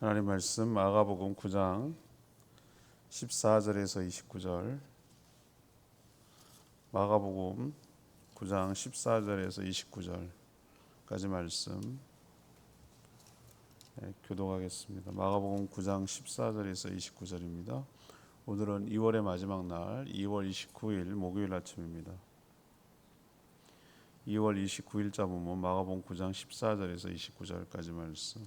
하나님 말씀 마가복음 9장 14절에서 29절 마가복음 9장 14절에서 29절까지 말씀 네, 교독하겠습니다. 마가복음 9장 14절에서 29절입니다. 오늘은 2월의 마지막 날 2월 29일 목요일 아침입니다. 2월 29일자 보면 마가복음 9장 14절에서 29절까지 말씀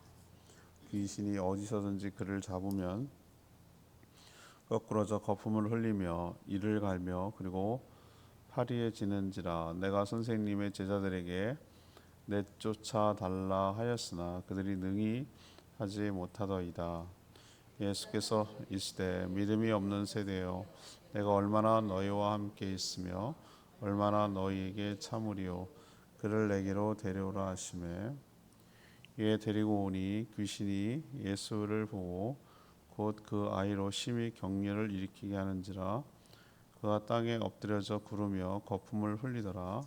귀신이 어디서든지 그를 잡으면 거꾸러져 거품을 흘리며 이를 갈며 그리고 파리에 지는지라 내가 선생님의 제자들에게 내쫓아 달라 하였으나 그들이 능히 하지 못하더이다. 예수께서 이시되 믿음이 없는 세대여 내가 얼마나 너희와 함께 있으며 얼마나 너희에게 참으리요 그를 내게로 데려오라 하심에 이에 데리고 오니 귀신이 예수를 보고 곧 그 아이로 심히 격려를 일으키게 하는지라. 그가 땅에 엎드려져 구르며 거품을 흘리더라.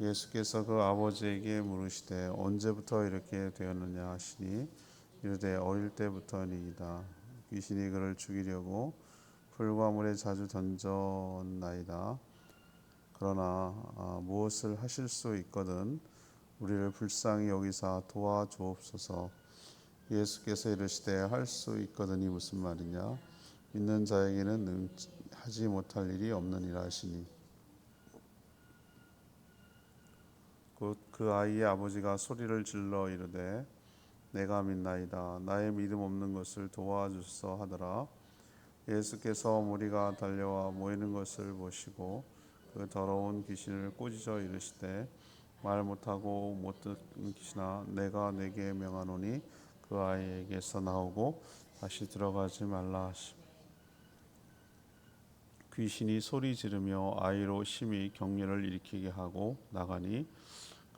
예수께서 그 아버지에게 물으시되 언제부터 이렇게 되었느냐 하시니 이르되 어릴 때부터니이다. 귀신이 그를 죽이려고 불과 물에 자주 던졌나이다. 그러나 아, 무엇을 하실 수 있거든 우리를 불쌍히 여기사 도와주옵소서. 예수께서 이르시되 할 수 있거든이 무슨 말이냐? 믿는 자에게는 능 하지 못할 일이 없느니라 하시니. 곧 그 아이의 아버지가 소리를 질러 이르되 내가 믿나이다. 나의 믿음 없는 것을 도와주소 하더라. 예수께서 무리가 달려와 모이는 것을 보시고 그 더러운 귀신을 꾸짖어 이르시되 말 못하고 못 귀신아 내가 내게 명하노니 그 아이에게서 나오고 다시 들어가지 말라 하시 귀신이 소리 지르며 아이로 심히 격려를 일으키게 하고 나가니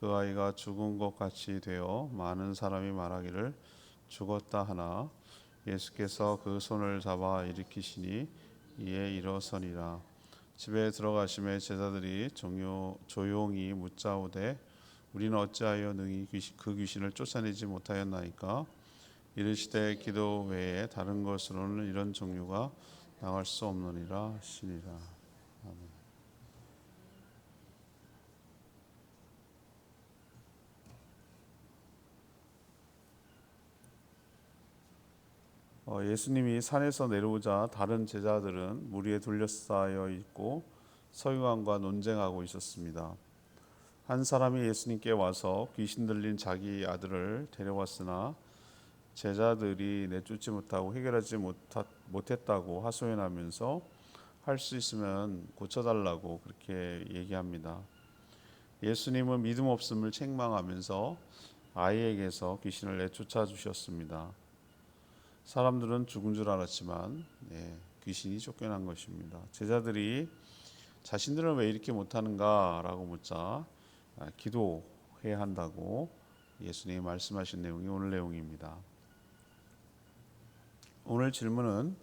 그 아이가 죽은 것 같이 되어 많은 사람이 말하기를 죽었다 하나 예수께서 그 손을 잡아 일으키시니 이에 일어서니라 집에 들어가심에 제자들이 종요, 조용히 묻자오되 우리는 어찌하여 능히 귀신, 그 귀신을 쫓아내지 못하였나이까? 이르시되 기도 외에 다른 것으로는 이런 종류가 나갈 수 없느니라 하시니라 예수님이 산에서 내려오자 다른 제자들은 무리에 둘러싸여 있고 서기관과 논쟁하고 있었습니다. 한 사람이 예수님께 와서 귀신 들린 자기 아들을 데려왔으나 제자들이 내쫓지 못하고 해결하지 못했다고 하소연하면서 할 수 있으면 고쳐달라고 그렇게 얘기합니다. 예수님은 믿음 없음을 책망하면서 아이에게서 귀신을 내쫓아 주셨습니다. 사람들은 죽은 줄 알았지만 네, 귀신이 쫓겨난 것입니다. 제자들이 자신들은 왜 이렇게 못하는가라고 묻자 아, 기도해야 한다고 예수님이 말씀하신 내용이 오늘 내용입니다. 오늘 질문은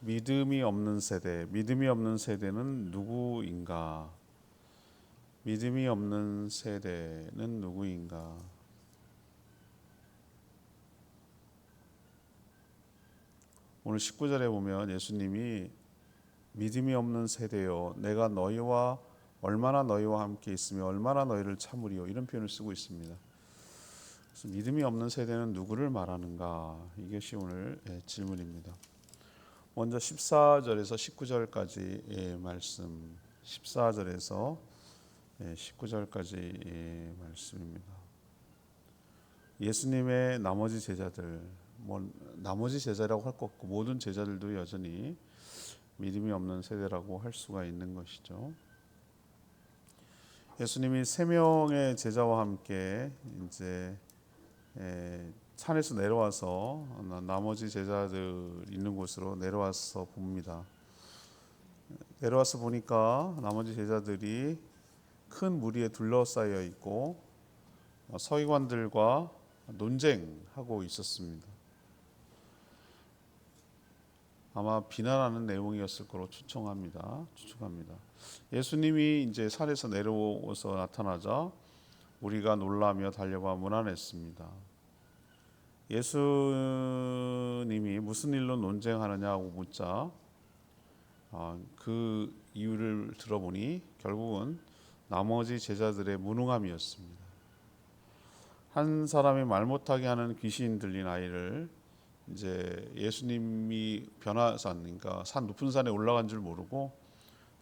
믿음이 없는 세대, 믿음이 없는 세대는 누구인가? 믿음이 없는 세대는 누구인가? 오늘 19절에 보면 예수님이 믿음이 없는 세대요 내가 너희와 얼마나 너희와 함께 있으며 얼마나 너희를 참으리요 이런 표현을 쓰고 있습니다. 그래서 믿음이 없는 세대는 누구를 말하는가 이것이 오늘 예, 질문입니다. 먼저 14절에서 19절까지 말씀 14절에서 19절까지 말씀입니다. 예수님의 나머지 제자들 뭐 나머지 제자라고 할것 없고 모든 제자들도 여전히 믿음이 없는 세대라고 할 수가 있는 것이죠. 예수님이 세 명의 제자와 함께 이제 산에서 내려와서 나- 나머지 제자들 있는 곳으로 내려와서 봅니다. 내려와서 보니까 나머지 제자들이 큰 무리에 둘러싸여 있고 어, 서기관들과 논쟁하고 있었습니다. 아마 비난하는 내용이었을 거로 추정합니다. 추측합니다. 예수님이 이제 산에서 내려오서 나타나자 우리가 놀라며 달려가 문안했습니다. 예수님이 무슨 일로 논쟁하느냐고 묻자 아, 그 이유를 들어보니 결국은 나머지 제자들의 무능함이었습니다. 한 사람이 말 못하게 하는 귀신 들린 아이를 이제 예수님이 변화산 그러니까 산 높은 산에 올라간 줄 모르고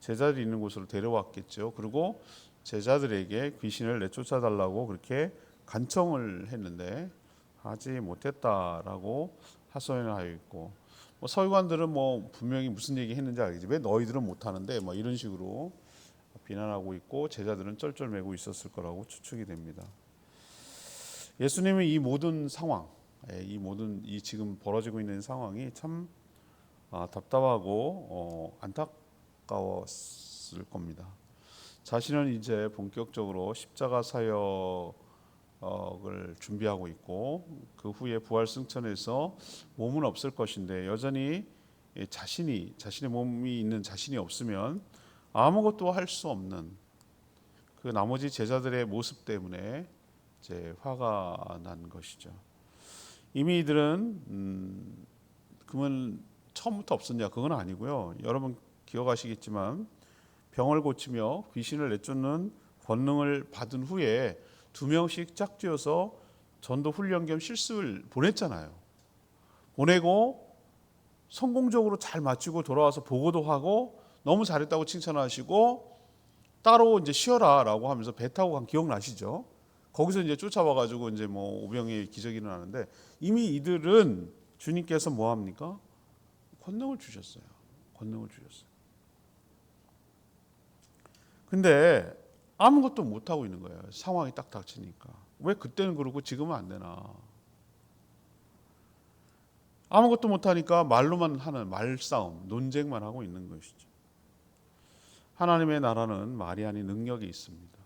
제자들이 있는 곳으로 데려왔겠죠. 그리고 제자들에게 귀신을 내쫓아 달라고 그렇게 간청을 했는데 하지 못했다라고 하소연하여 있고 뭐 서기관들은 뭐 분명히 무슨 얘기 했는지 알겠지 왜 너희들은 못하는데 뭐 이런 식으로 비난하고 있고 제자들은 쩔쩔매고 있었을 거라고 추측이 됩니다. 예수님은 이 모든 상황, 예, 이 모든 이 지금 벌어지고 있는 상황이 참 아, 답답하고 어, 안타까웠을 겁니다. 자신은 이제 본격적으로 십자가 사역을 준비하고 있고 그 후에 부활 승천에서 몸은 없을 것인데 여전히 예, 자신이 자신의 몸이 있는 자신이 없으면 아무것도 할 수 없는 그 나머지 제자들의 모습 때문에 이제 화가 난 것이죠. 이미 이들은 음, 그러면 처음부터 없었냐? 그건 아니고요. 여러분 기억하시겠지만 병을 고치며 귀신을 내쫓는 권능을 받은 후에 두 명씩 짝지어서 전도 훈련 겸 실습을 보냈잖아요. 보내고 성공적으로 잘 마치고 돌아와서 보고도 하고 너무 잘했다고 칭찬하시고 따로 이제 쉬어라라고 하면서 배 타고 간 기억 나시죠? 거기서 이제 쫓아와 가지고 이제 뭐 오병의 기적이 일어나는데 이미 이들은 주님께서 뭐 합니까? 권능을 주셨어요. 권능을 주셨어요. 근데 아무것도 못 하고 있는 거예요. 상황이 딱 닥치니까. 왜 그때는 그러고 지금은 안 되나? 아무것도 못 하니까 말로만 하는 말싸움, 논쟁만 하고 있는 것이죠. 하나님의 나라는 말이 아닌 능력이 있습니다.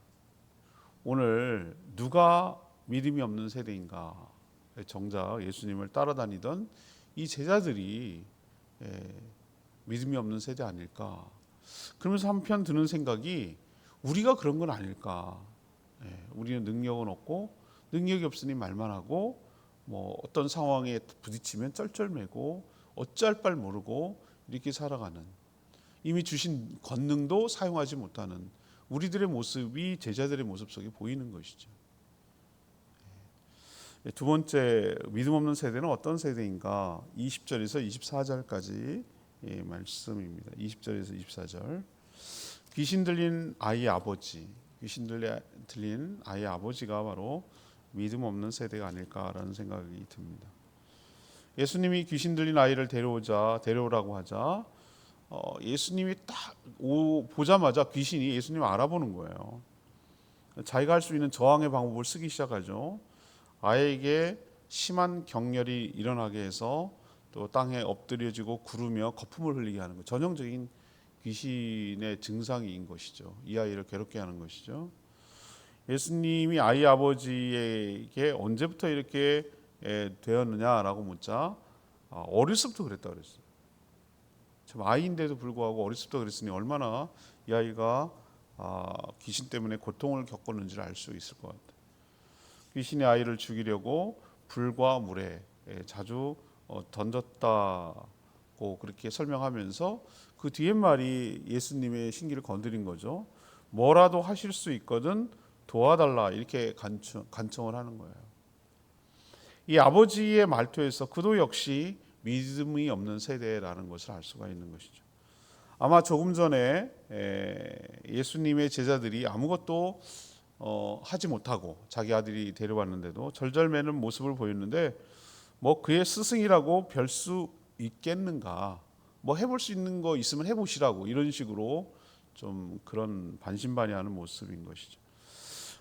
오늘 누가 믿음이 없는 세대인가? 정작 예수님을 따라다니던 이 제자들이 예, 믿음이 없는 세대 아닐까? 그러면서 한편 드는 생각이 우리가 그런 건 아닐까? 예, 우리는 능력은 없고 능력이 없으니 말만 하고 뭐 어떤 상황에 부딪히면 쩔쩔매고 어찌할 바를 모르고 이렇게 살아가는 이미 주신 권능도 사용하지 못하는 우리들의 모습이 제자들의 모습 속에 보이는 것이죠. 예, 두 번째 믿음 없는 세대는 어떤 세대인가? 20절에서 24절까지 예, 말씀입니다. 20절에서 24절. 귀신 들린 아이의 아버지, 귀신 들린 아이의 아버지가 바로 믿음 없는 세대가 아닐까라는 생각이 듭니다. 예수님이 귀신 들린 아이를 데려오자 데려오라고 하자 어, 예수님이 딱 오, 보자마자 귀신이 예수님 알아보는 거예요. 자기가 할 수 있는 저항의 방법을 쓰기 시작하죠. 아이에게 심한 격렬이 일어나게 해서 또 땅에 엎드려지고 구르며 거품을 흘리게 하는 것. 전형적인 귀신의 증상인 것이죠. 이 아이를 괴롭게 하는 것이죠. 예수님이 아이 아버지에게 언제부터 이렇게 되었느냐라고 묻자 아, 어렸을 때부터 그랬다 그랬어요. 참 아이인데도 불구하고 어렸을 때 그랬으니 얼마나 이 아이가 아, 귀신 때문에 고통을 겪었는지를 알 수 있을 것 같아요. 귀신이 아이를 죽이려고 불과 물에 자주 어, 던졌다고 그렇게 설명하면서 그 뒤에 말이 예수님의 신기를 건드린 거죠. 뭐라도 하실 수 있거든 도와달라 이렇게 간청, 간청을 하는 거예요. 이 아버지의 말투에서 그도 역시 믿음이 없는 세대라는 것을 알 수가 있는 것이죠. 아마 조금 전에 예수님의 제자들이 아무것도 어, 하지 못하고 자기 아들이 데려왔는데도 절절매는 모습을 보였는데 뭐 그의 스승이라고 별 수 있겠는가? 뭐 해볼 수 있는 거 있으면 해보시라고 이런 식으로 좀 그런 반신반의하는 모습인 것이죠.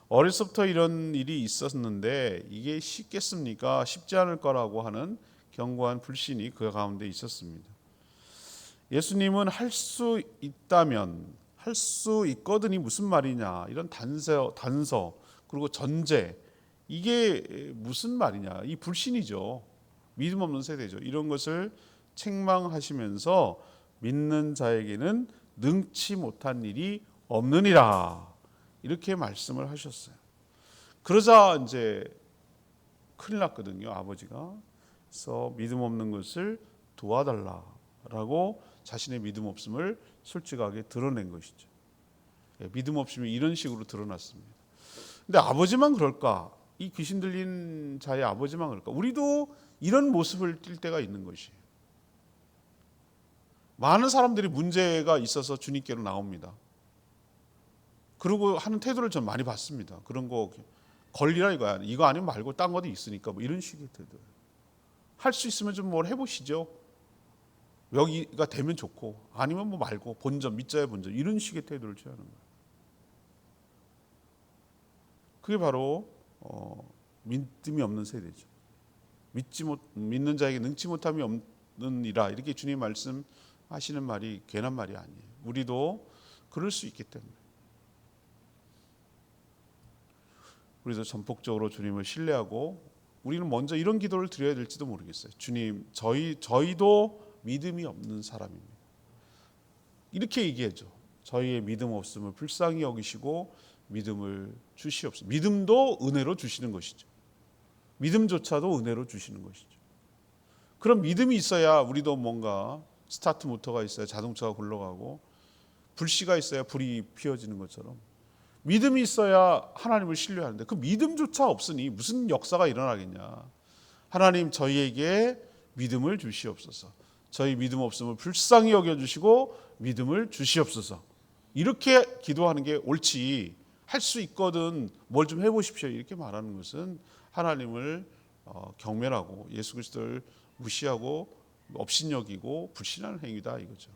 어려서부터 이런 일이 있었는데 이게 쉽겠습니까? 쉽지 않을 거라고 하는 견고한 불신이 그 가운데 있었습니다. 예수님은 할 수 있다면 할 수 있거든이 무슨 말이냐 이런 단서 단서 그리고 전제 이게 무슨 말이냐 이 불신이죠. 믿음 없는 세대죠. 이런 것을 책망하시면서 믿는 자에게는 능치 못한 일이 없느니라 이렇게 말씀을 하셨어요. 그러자 이제 큰일 났거든요 아버지가 서 믿음 없는 것을 도와달라라고 자신의 믿음 없음을 솔직하게 드러낸 것이죠. 예, 믿음 없음이 이런 식으로 드러났습니다. 근데 아버지만 그럴까? 이 귀신 들린 자의 아버지만 그럴까? 우리도 이런 모습을 띌 때가 있는 것이에요. 많은 사람들이 문제가 있어서 주님께로 나옵니다. 그리고 하는 태도를 전 많이 봤습니다. 그런 거 걸리라 이거야. 이거 아니면 말고 딴 것도 있으니까 뭐 이런 식의 태도. 할 수 있으면 좀 뭘 해보시죠. 여기가 되면 좋고 아니면 뭐 말고 본전 믿자의 본전 이런 식의 태도를 취하는 거예요. 그게 바로 어, 믿음이 없는 세대죠. 믿지 못 믿는 자에게 능치 못함이 없느니라 이렇게 주님 말씀 하시는 말이 괜한 말이 아니에요. 우리도 그럴 수 있기 때문에 우리도 전폭적으로 주님을 신뢰하고 우리는 먼저 이런 기도를 드려야 될지도 모르겠어요. 주님, 저희 저희도 믿음이 없는 사람입니다. 이렇게 얘기해죠. 저희의 믿음 없음을 불쌍히 여기시고 믿음을 주시옵소서. 믿음도 은혜로 주시는 것이죠. 믿음조차도 은혜로 주시는 것이죠. 그럼 믿음이 있어야 우리도 뭔가 스타트 모터가 있어야 자동차가 굴러가고 불씨가 있어야 불이 피어지는 것처럼 믿음이 있어야 하나님을 신뢰하는데 그 믿음조차 없으니 무슨 역사가 일어나겠냐. 하나님 저희에게 믿음을 주시옵소서. 저희 믿음 없음을 불쌍히 여겨 주시고 믿음을 주시옵소서. 이렇게 기도하는 게 옳지. 할 수 있거든 뭘 좀 해보십시오. 이렇게 말하는 것은 하나님을 어, 경멸하고 예수 그리스도를 무시하고 업신여기고 불신하는 행위다 이거죠.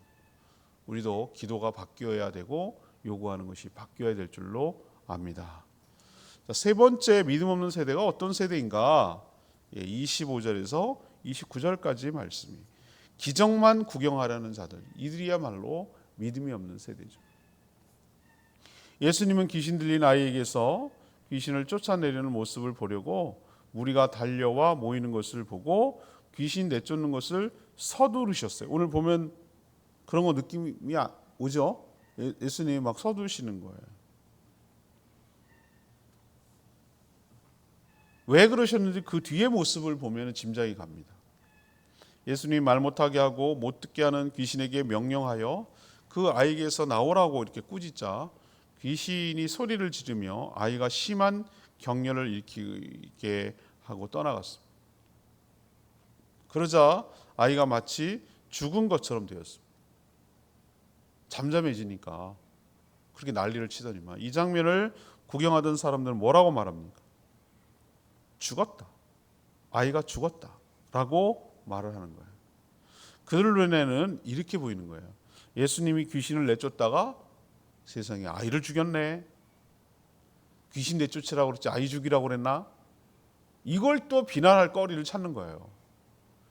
우리도 기도가 바뀌어야 되고 요구하는 것이 바뀌어야 될 줄로 압니다. 자, 세 번째 믿음 없는 세대가 어떤 세대인가? 예, 25절에서 29절까지 말씀이 기적만 구경하려는 자들 이들이야말로 믿음이 없는 세대죠. 예수님은 귀신 들린 아이에게서 귀신을 쫓아내려는 모습을 보려고 무리가 달려와 모이는 것을 보고 귀신 내쫓는 것을 서두르셨어요. 오늘 보면 그런 거 느낌이 아, 오죠? 예, 예수님이 막 서두르시는 거예요. 왜 그러셨는지 그 뒤의 모습을 보면 짐작이 갑니다. 예수님이 말 못하게 하고 못 듣게 하는 귀신에게 명령하여 그 아이에게서 나오라고 이렇게 꾸짖자 귀신이 소리를 지르며 아이가 심한 경련을 일으키게 하고 떠나갔습니다. 그러자 아이가 마치 죽은 것처럼 되었습니다. 잠잠해지니까 그렇게 난리를 치더니만 이 장면을 구경하던 사람들은 뭐라고 말합니까? 죽었다. 아이가 죽었다 라고 말을 하는 거예요. 그들 눈에는 이렇게 보이는 거예요. 예수님이 귀신을 내쫓다가 세상에 아이를 죽였네. 귀신 내쫓으라고 그랬지 아이 죽이라고 그랬나? 이걸 또 비난할 거리를 찾는 거예요.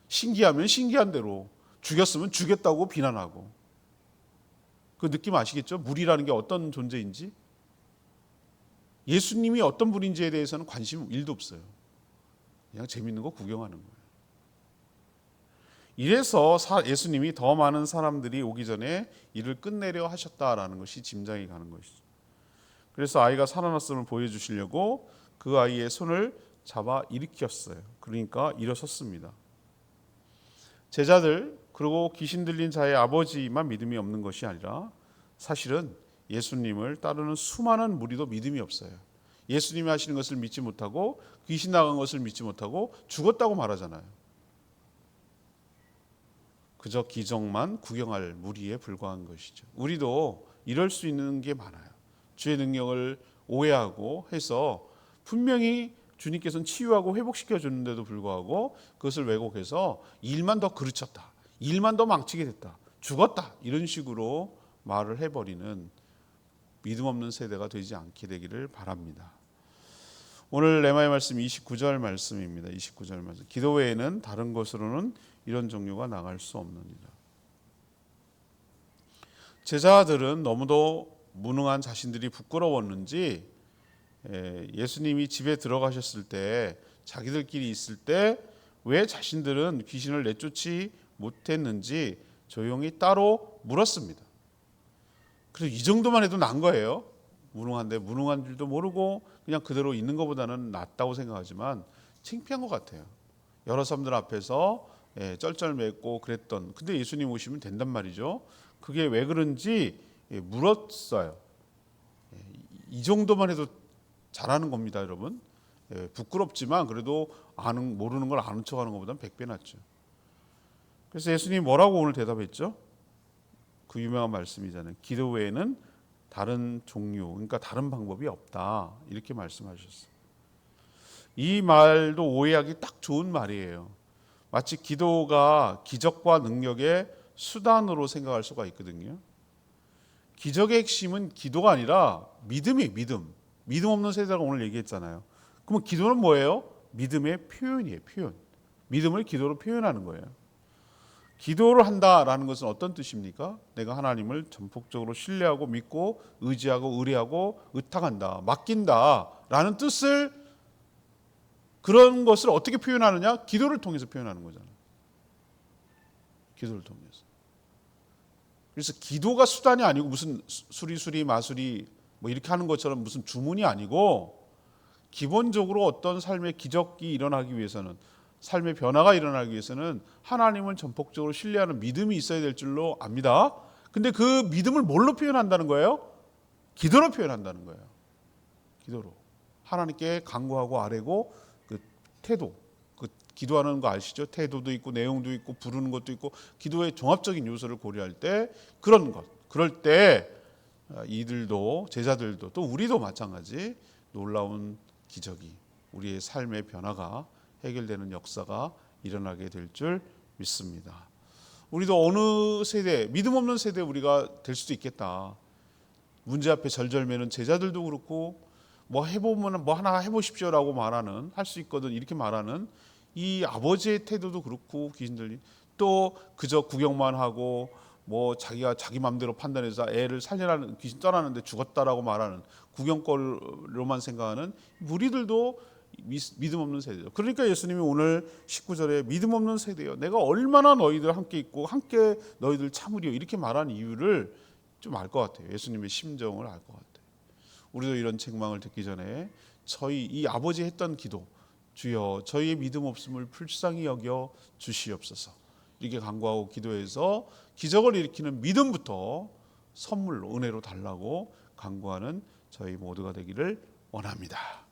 신기하면 신기한 대로 죽였으면 죽였다고 비난하고 그 느낌 아시겠죠? 물이라는 게 어떤 존재인지 예수님이 어떤 분인지에 대해서는 관심 일도 없어요. 그냥 재밌는 거 구경하는 거예요. 이래서 예수님이 더 많은 사람들이 오기 전에 일을 끝내려 하셨다라는 것이 짐작이 가는 것이죠. 그래서 아이가 살아났음을 보여주시려고 그 아이의 손을 잡아 일으켰어요. 그러니까 일어섰습니다. 제자들 그리고 귀신 들린 자의 아버지만 믿음이 없는 것이 아니라 사실은 예수님을 따르는 수많은 무리도 믿음이 없어요. 예수님이 하시는 것을 믿지 못하고 귀신 나간 것을 믿지 못하고 죽었다고 말하잖아요. 그저 기적만 구경할 무리에 불과한 것이죠. 우리도 이럴 수 있는 게 많아요. 주의 능력을 오해하고 해서 분명히 주님께서는 치유하고 회복시켜 주는데도 불구하고 그것을 왜곡해서 일만 더 그르쳤다. 일만 더 망치게 됐다. 죽었다. 이런 식으로 말을 해버리는 믿음 없는 세대가 되지 않게 되기를 바랍니다. 오늘 레마의 말씀 29절 말씀입니다. 29절 말씀. 기도 외에는 다른 것으로는 이런 종류가 나갈 수 없느니라. 제자들은 너무도 무능한 자신들이 부끄러웠는지 예, 예수님이 집에 들어가셨을 때 자기들끼리 있을 때 왜 자신들은 귀신을 내쫓지 못했는지 조용히 따로 물었습니다. 그래서 이 정도만 해도 난 거예요. 무능한데 무능한 줄도 모르고 그냥 그대로 있는 것보다는 낫다고 생각하지만 창피한 것 같아요. 여러 사람들 앞에서 예, 쩔쩔매고 그랬던. 근데 예수님 오시면 된단 말이죠. 그게 왜 그런지 예, 물었어요. 예, 이 정도만 해도 잘하는 겁니다, 여러분. 예, 부끄럽지만 그래도 아는 모르는 걸 아는 척하는 것보다는 백배 낫죠. 그래서 예수님이 뭐라고 오늘 대답했죠? 그 유명한 말씀이잖아요. 기도 외에는 다른 종류, 그러니까 다른 방법이 없다. 이렇게 말씀하셨어요. 이 말도 오해하기 딱 좋은 말이에요. 마치 기도가 기적과 능력의 수단으로 생각할 수가 있거든요. 기적의 핵심은 기도가 아니라 믿음이에요, 믿음. 믿음 없는 세대가 오늘 얘기했잖아요. 그러면 기도는 뭐예요? 믿음의 표현이에요, 표현. 믿음을 기도로 표현하는 거예요. 기도를 한다라는 것은 어떤 뜻입니까? 내가 하나님을 전폭적으로 신뢰하고 믿고 의지하고 의뢰하고 의탁한다, 맡긴다라는 뜻을 그런 것을 어떻게 표현하느냐? 기도를 통해서 표현하는 거잖아요. 기도를 통해서. 그래서 기도가 수단이 아니고 무슨 수리수리 마수리 뭐 이렇게 하는 것처럼 무슨 주문이 아니고 기본적으로 어떤 삶의 기적이 일어나기 위해서는 삶의 변화가 일어나기 위해서는 하나님을 전폭적으로 신뢰하는 믿음이 있어야 될 줄로 압니다. 근데 그 믿음을 뭘로 표현한다는 거예요? 기도로 표현한다는 거예요. 기도로. 하나님께 간구하고 아뢰고 그 태도. 그 기도하는 거 아시죠? 태도도 있고 내용도 있고 부르는 것도 있고 기도의 종합적인 요소를 고려할 때 그런 것. 그럴 때 아, 이들도 제자들도 또 우리도 마찬가지 놀라운 기적이 우리의 삶의 변화가 해결되는 역사가 일어나게 될 줄 믿습니다. 우리도 어느 세대 믿음 없는 세대 우리가 될 수도 있겠다. 문제 앞에 절절매는 제자들도 그렇고 뭐 해보면 뭐 하나 해보십시오라고 말하는 할 수 있거든 이렇게 말하는 이 아버지의 태도도 그렇고 귀신들이 또 그저 구경만 하고 뭐 자기가 자기 마음대로 판단해서 애를 살려라는 귀신 떠나는데 죽었다라고 말하는 구경거리로만 생각하는 무리들도 믿음 없는 세대죠. 그러니까 예수님이 오늘 19절에 믿음 없는 세대요. 내가 얼마나 너희들 함께 있고 함께 너희들 참으리요 이렇게 말한 이유를 좀 알 것 같아요. 예수님의 심정을 알 것 같아요. 우리도 이런 책망을 듣기 전에 저희 이 아버지 했던 기도 주여 저희의 믿음 없음을 불쌍히 여겨 주시옵소서. 이렇게 간구하고 기도해서 기적을 일으키는 믿음부터 선물로 은혜로 달라고 간구하는 저희 모두가 되기를 원합니다.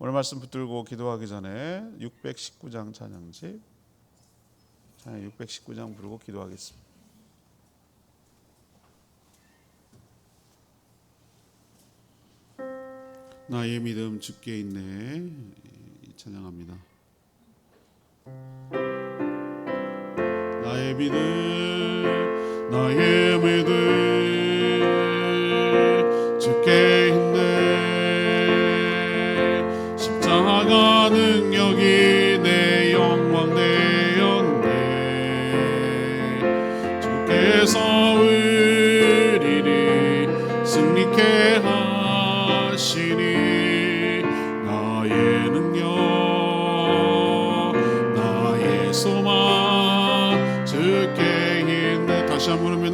오늘 말씀 붙들고 기도하기 전에 619장 찬양집 찬양 619장 부르고 기도하겠습니다. 나의 믿음 주께 있네 찬양합니다. 나의 믿음 나의 믿음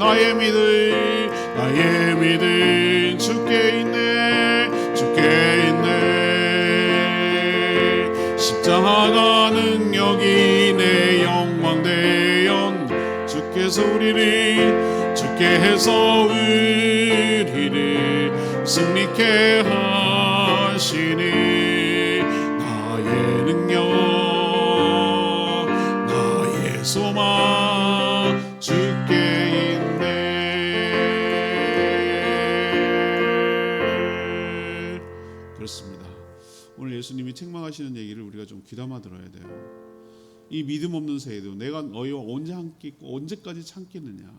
나의 믿음 나의 믿음 주께 있네 주께 있네. 십자가 능력이 내 영광 되었 주께서 우리를 주께서 우리를 승리케 우리가 좀 귀담아 들어야 돼요 이 믿음 없는 세대도 내가 너희와 언제 함께 있고 언제까지 참겠느냐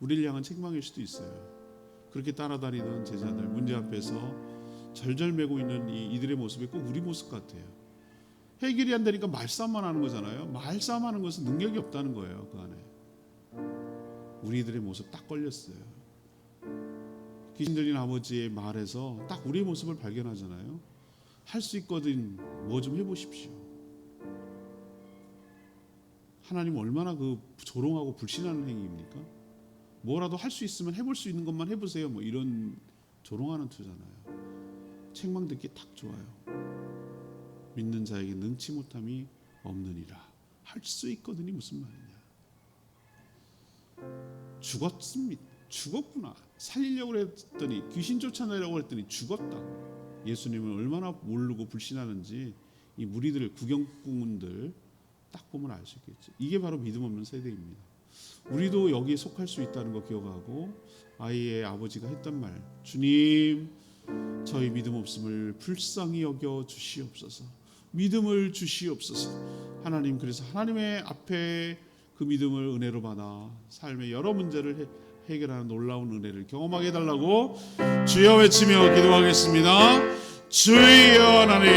우리를 향한 책망일 수도 있어요 그렇게 따라다니던 제자들 문제 앞에서 절절매고 있는 이 이들의 모습이 꼭 우리 모습 같아요. 해결이 안 되니까 말싸움만 하는 거잖아요. 말싸움하는 것은 능력이 없다는 거예요. 그 안에 우리들의 모습 딱 걸렸어요. 귀신 들린 아버지의 말에서 딱 우리의 모습을 발견하잖아요. 할 수 있거든 뭐 좀 해보십시오. 하나님 얼마나 그 조롱하고 불신하는 행위입니까? 뭐라도 할 수 있으면 해볼 수 있는 것만 해보세요. 뭐 이런 조롱하는 투잖아요. 책망 듣기 딱 좋아요. 믿는 자에게 능치 못함이 없느니라. 할 수 있거든이 무슨 말이냐? 죽었습니다. 죽었구나. 살리려고 했더니 귀신 쫓아내려고 했더니 죽었다. 예수님을 얼마나 모르고 불신하는지 이 무리들 구경꾼들 딱 보면 알 수 있겠죠. 이게 바로 믿음 없는 세대입니다. 우리도 여기에 속할 수 있다는 거 기억하고 아이의 아버지가 했던 말 주님 저희 믿음 없음을 불쌍히 여겨 주시옵소서 믿음을 주시옵소서 하나님 그래서 하나님의 앞에 그 믿음을 은혜로 받아 삶의 여러 문제를 해, 해결하는 놀라운 은혜를 경험하게 해달라고 주여 외치며 기도하겠습니다. 주여 하나님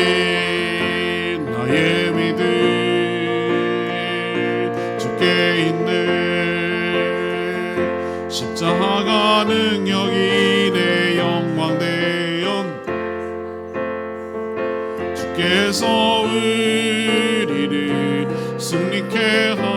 나의 믿음 주께 있네 십자가 능력이 내 영광되었 주께서 우리를 승리케 하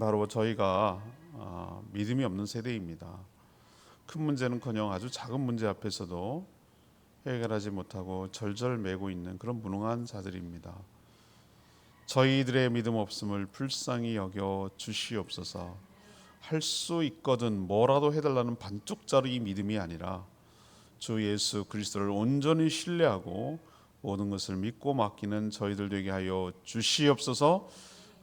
바로 저희가 아, 믿음이 없는 세대입니다. 큰 문제는커녕 아주 작은 문제 앞에서도 해결하지 못하고 절절매고 있는 그런 무능한 자들입니다. 저희들의 믿음 없음을 불쌍히 여겨 주시옵소서. 할 수 있거든 뭐라도 해달라는 반쪽짜리 이 믿음이 아니라 주 예수 그리스도를 온전히 신뢰하고 모든 것을 믿고 맡기는 저희들 되게 하여 주시옵소서.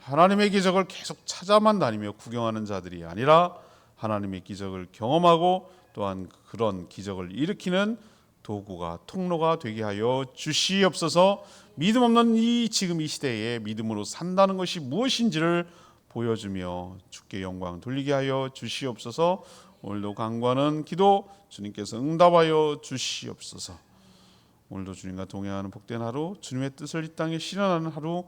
하나님의 기적을 계속 찾아만 다니며 구경하는 자들이 아니라 하나님의 기적을 경험하고 또한 그런 기적을 일으키는 도구가 통로가 되게 하여 주시옵소서. 믿음 없는 이 지금 이 시대에 믿음으로 산다는 것이 무엇인지를 보여주며 주께 영광 돌리게 하여 주시옵소서. 오늘도 강구하는 기도 주님께서 응답하여 주시옵소서. 오늘도 주님과 동행하는 복된 하루, 주님의 뜻을 이 땅에 실현하는 하루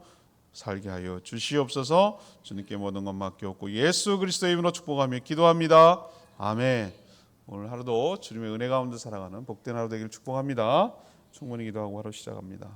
살게 하여 주시옵소서. 주님께 모든 것 맡겨옵고 예수 그리스도의 이름으로 축복하며 기도합니다. 아멘. 오늘 하루도 주님의 은혜 가운데 살아가는 복된 하루 되기를 축복합니다. 충분히 기도하고 하루 시작합니다.